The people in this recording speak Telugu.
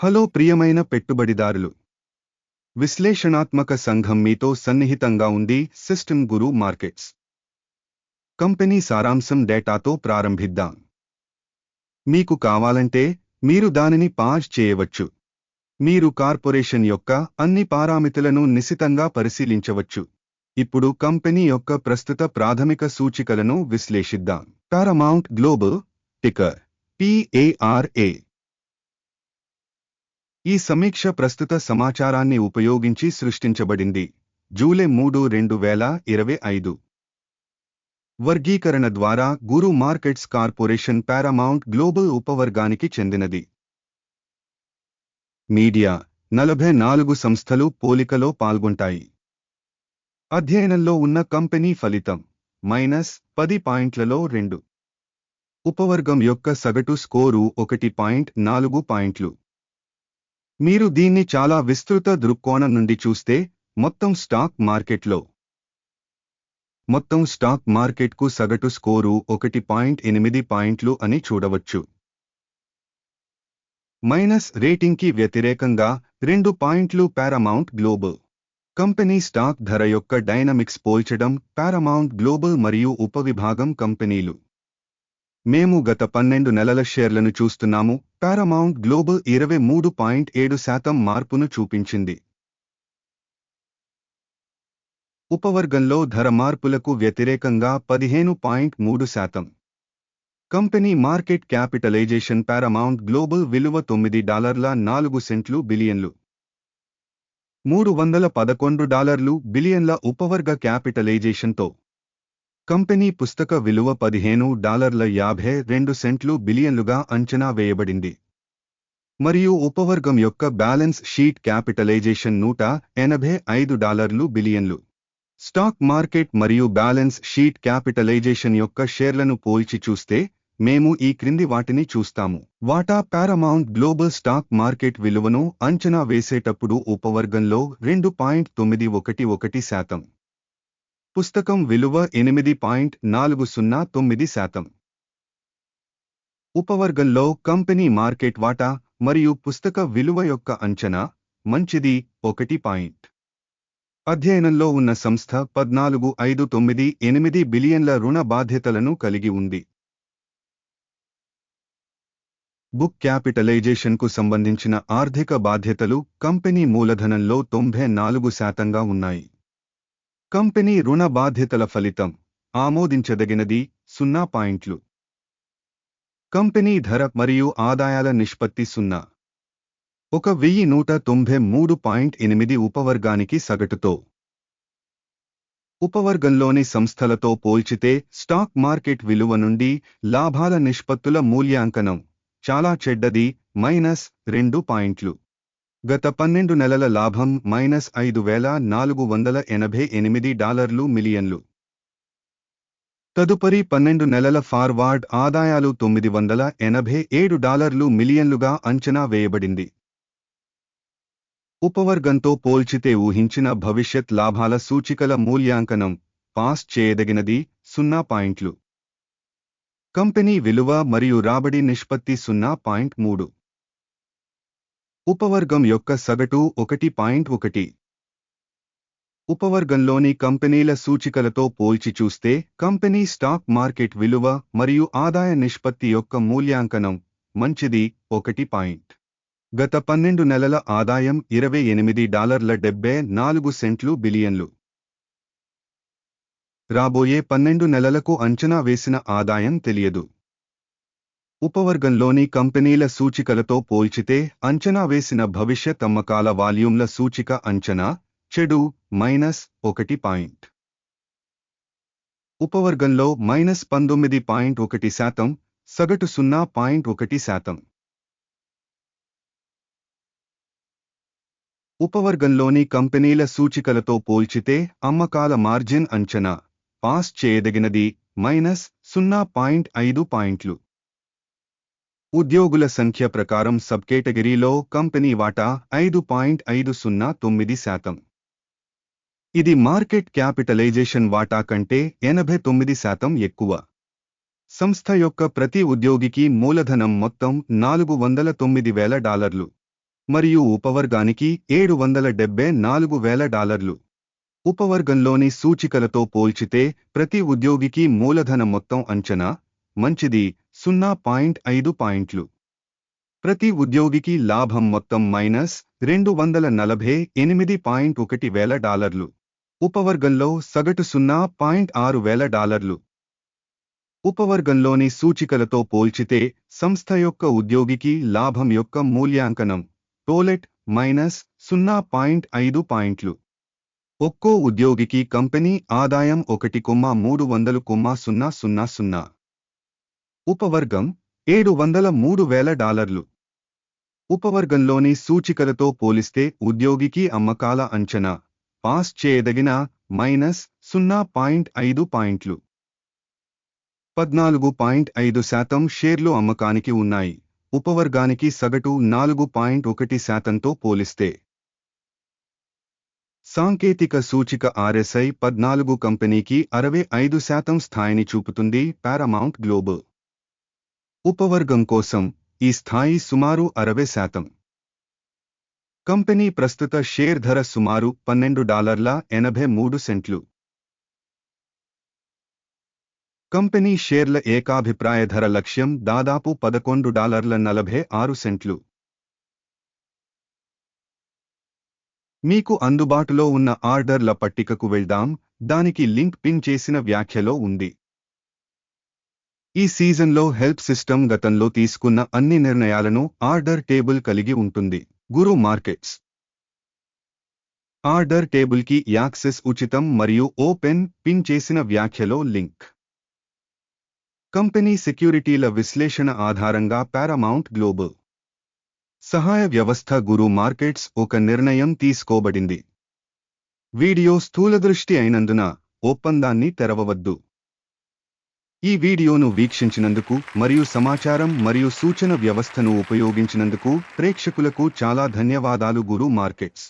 హలో ప్రియమైన పెట్టుబడిదారులు. విశ్లేషణాత్మక సంఘం మీతో సన్నిహితంగా ఉంది సిస్టమ్ గురు మార్కెట్స్. కంపెనీ సారాంశం డేటాతో ప్రారంభిద్దాం. మీకు కావాలంటే మీరు దానిని పాజ్ చేయవచ్చు. మీరు కార్పొరేషన్ యొక్క అన్ని పారామితులను నిశితంగా పరిశీలించవచ్చు. ఇప్పుడు కంపెనీ యొక్క ప్రస్తుత ప్రాథమిక సూచికలను విశ్లేషిద్దాం. పారమౌంట్ గ్లోబల్ టికర్ పిఏఆర్ఏ ఈ సమీక్ష ప్రస్తుత సమాచారాన్ని ఉపయోగించి సృష్టించబడింది. జూలై మూడు రెండు వేల ఇరవై ఐదు. వర్గీకరణ ద్వారా Guru markets corporation Paramount global ఉపవర్గానికి చెందినది. మీడియా నలభై నాలుగు సంస్థలు పోలికలో పాల్గొంటాయి. అధ్యయనంలో ఉన్న కంపెనీ ఫలితం మైనస్ పది పాయింట్లలో రెండు. ఉపవర్గం యొక్క సగటు స్కోరు ఒకటి పాయింట్ నాలుగు పాయింట్లు. మీరు దీన్ని చాలా విస్తృత దృక్కోణం నుండి చూస్తే మొత్తం స్టాక్ మార్కెట్లో. మొత్తం స్టాక్ మార్కెట్కు సగటు స్కోరు ఒకటి పాయింట్ ఎనిమిది పాయింట్లు అని చూడవచ్చు. మైనస్ రేటింగ్కి వ్యతిరేకంగా రెండు పాయింట్లు పారామౌంట్ గ్లోబల్ కంపెనీ స్టాక్ ధర యొక్క డైనమిక్స్ పోల్చడం పారామౌంట్ గ్లోబల్ మరియు ఉపవిభాగం కంపెనీలు. మేము గత పన్నెండు నెలల షేర్లను చూస్తున్నాము. పారామౌంట్ గ్లోబల్ ఇరవై మూడు పాయింట్ ఏడు శాతం మార్పును చూపించింది. ఉపవర్గంలో ధర మార్పులకు వ్యతిరేకంగా పదిహేను పాయింట్ మూడు శాతం. Company market capitalisation Paramount global విలువ తొమ్మిది డాలర్ల నాలుగు సెంట్లు బిలియన్లు. మూడు వందల పదకొండు డాలర్లు బిలియన్ల ఉపవర్గ క్యాపిటలైజేషన్తో కంపెనీ పుస్తక విలువ పదిహేను డాలర్ల యాభై రెండు సెంట్లు బిలియన్లుగా అంచనా వేయబడింది. మరియు ఉపవర్గం యొక్క బ్యాలెన్స్ షీట్ క్యాపిటలైజేషన్ నూట ఎనభై ఐదు డాలర్లు బిలియన్లు. స్టాక్ మార్కెట్ మరియు బ్యాలెన్స్ షీట్ క్యాపిటలైజేషన్ యొక్క షేర్లను పోల్చి చూస్తే మేము ఈ క్రింది వాటిని చూస్తాము. వాటా పారామౌంట్ గ్లోబల్ స్టాక్ మార్కెట్ విలువను అంచనా వేసేటప్పుడు ఉపవర్గంలో రెండు పాయింట్ తొమ్మిది ఒకటి ఒకటి శాతం. పుస్తకం విలువ ఎనిమిది పాయింట్ నాలుగు సున్నా తొమ్మిది శాతం. ఉపవర్గంలో కంపెనీ మార్కెట్ వాటా మరియు పుస్తక విలువ యొక్క అంచనా మంచిది ఒకటి పాయింట్. అధ్యయనంలో ఉన్న సంస్థ పద్నాలుగు ఐదు తొమ్మిది ఎనిమిది బిలియన్ల రుణ బాధ్యతలను కలిగి ఉంది. బుక్ క్యాపిటలైజేషన్కు సంబంధించిన ఆర్థిక బాధ్యతలు కంపెనీ మూలధనంలో తొంభై నాలుగు శాతంగా ఉన్నాయి. కంపెనీ రుణ బాధ్యతల ఫలితం ఆమోదించదగినది సున్నా పాయింట్లు. కంపెనీ ధర మరియు ఆదాయాల నిష్పత్తి సున్నా. ఒక వెయ్యి నూట తొంభై మూడు పాయింట్ ఎనిమిది ఉపవర్గానికి సగటుతో. ఉపవర్గంలోని సంస్థలతో పోల్చితే స్టాక్ మార్కెట్ విలువ నుండి లాభాల నిష్పత్తుల మూల్యాంకనం చాలా చెడ్డది మైనస్ రెండు పాయింట్లు. గత పన్నెండు నెలల లాభం మైనస్ ఐదు వేల నాలుగు వందల ఎనభై ఎనిమిది డాలర్లు మిలియన్లు. తదుపరి పన్నెండు నెలల ఫార్వార్డ్ ఆదాయాలు తొమ్మిది వందల ఎనభై ఏడు డాలర్లు మిలియన్లుగా అంచనా వేయబడింది. ఉపవర్గంతో పోల్చితే ఊహించిన భవిష్యత్ లాభాల సూచికల మూల్యాంకనం పాస్ చేయదగినది సున్నా పాయింట్లు. కంపెనీ విలువ మరియు రాబడి నిష్పత్తి సున్నా పాయింట్ మూడు. ఉపవర్గం యొక్క సగటు ఒకటి పాయింట్ ఒకటి. ఉపవర్గంలోని కంపెనీల సూచికలతో పోల్చి చూస్తే కంపెనీ స్టాక్ మార్కెట్ విలువ మరియు ఆదాయ నిష్పత్తి యొక్క మూల్యాంకనం మంచిది ఒకటి పాయింట్. గత పన్నెండు నెలల ఆదాయం ఇరవై ఎనిమిది డాలర్ల డెబ్బై నాలుగు సెంట్లు బిలియన్లు. రాబోయే పన్నెండు నెలలకు అంచనా వేసిన ఆదాయం తెలియదు. ఉపవర్గంలోని కంపెనీల సూచికలతో పోల్చితే అంచనా వేసిన భవిష్యత్ అమ్మకాల వాల్యూమ్ల సూచిక అంచనా చెడు మైనస్ ఒకటి పాయింట్. ఉపవర్గంలో మైనస్ పంతొమ్మిది పాయింట్ ఒకటి శాతం సగటు సున్నా పాయింట్ ఒకటి శాతం. ఉపవర్గంలోని కంపెనీల సూచికలతో పోల్చితే అమ్మకాల మార్జిన్ అంచనా పాస్ చేయదగినది మైనస్ సున్నా పాయింట్ ఐదు పాయింట్లు. ఉద్యోగుల సంఖ్య ప్రకారం సబ్ కేటగిరీలో కంపెనీ వాటా ఐదు పాయింట్ ఐదు సున్నా తొమ్మిది శాతం. ఇది మార్కెట్ క్యాపిటలైజేషన్ వాటా కంటే ఎనభై తొమ్మిది శాతం ఎక్కువ. సంస్థ యొక్క ప్రతి ఉద్యోగికి మూలధనం మొత్తం నాలుగు వందల తొమ్మిది వేల డాలర్లు. మరియు ఉపవర్గానికి ఏడు వందల డెబ్బై నాలుగు వేల డాలర్లు. ఉపవర్గంలోని సూచికలతో పోల్చితే ప్రతి ఉద్యోగికి మూలధన మొత్తం అంచనా మంచిది సున్నా పాయింట్ ఐదు పాయింట్లు. ప్రతి ఉద్యోగికి లాభం మొత్తం మైనస్ రెండు వందల నలభై ఎనిమిది పాయింట్ ఒకటి వేల డాలర్లు. ఉపవర్గంలో సగటు సున్నా పాయింట్ ఆరు వేల డాలర్లు. ఉపవర్గంలోని సూచికలతో పోల్చితే సంస్థ యొక్క ఉద్యోగికి లాభం యొక్క మూల్యాంకనం టోలెట్ మైనస్ సున్నా పాయింట్ ఐదు పాయింట్లు. ఒక్కో ఉద్యోగికి కంపెనీ ఆదాయం ఒకటి కొమ్మ మూడు వందలు కొమ్మ సున్నా సున్నా సున్నా. ఉపవర్గం ఏడు వందల మూడు వేల డాలర్లు. ఉపవర్గంలోని సూచికలతో పోలిస్తే ఉద్యోగికి అమ్మకాల అంచనా పాస్ చేయదగిన మైనస్ సున్నా పాయింట్ ఐదు పాయింట్లు. పద్నాలుగు పాయింట్ ఐదు శాతం షేర్లు అమ్మకానికి ఉన్నాయి. ఉపవర్గానికి సగటు నాలుగు పాయింట్ ఒకటి శాతంతో పోలిస్తే. సాంకేతిక సూచిక ఆర్ఎస్ఐ పద్నాలుగు కంపెనీకి అరవై ఐదు శాతం స్థాయిని చూపుతుంది పారామౌంట్ గ్లోబల్ ఉపవర్గం కోసం ఈ స్థాయి సుమారు అరవై శాతం. కంపెనీ ప్రస్తుత షేర్ ధర సుమారు పన్నెండు డాలర్ల ఎనభై మూడు సెంట్లు. కంపెనీ షేర్ల ఏకాభిప్రాయ ధర లక్ష్యం దాదాపు పదకొండు డాలర్ల నలభై ఆరు సెంట్లు. మీకు అందుబాటులో ఉన్న ఆర్డర్ల పట్టికకు వెళ్దాం దానికి లింక్ పిన్ చేసిన వ్యాఖ్యలో ఉంది. ఈ సీజన్లో హెల్ప్ సిస్టమ్ గతంలో తీసుకున్న అన్ని నిర్ణయాలను ఆర్డర్ టేబుల్ కలిగి ఉంటుంది. గురు మార్కెట్స్. ఆర్డర్ టేబుల్కి యాక్సెస్ ఉచితం మరియు ఓపెన్ పిన్ చేసిన వ్యాఖ్యలో లింక్. కంపెనీ సెక్యూరిటీల విశ్లేషణ ఆధారంగా పారామౌంట్ గ్లోబల్. సహాయ వ్యవస్థ గురు మార్కెట్స్ ఒక నిర్ణయం తీసుకోబడింది. వీడియో స్థూలదృష్టి అయినందున ఒప్పందాన్ని తెరవవద్దు. ఈ వీడియోను వీక్షించినందుకు మరియు సమాచారం మరియు సూచన వ్యవస్థను ఉపయోగించినందుకు ప్రేక్షకులకు చాలా ధన్యవాదాలు గురు మార్కెట్స్.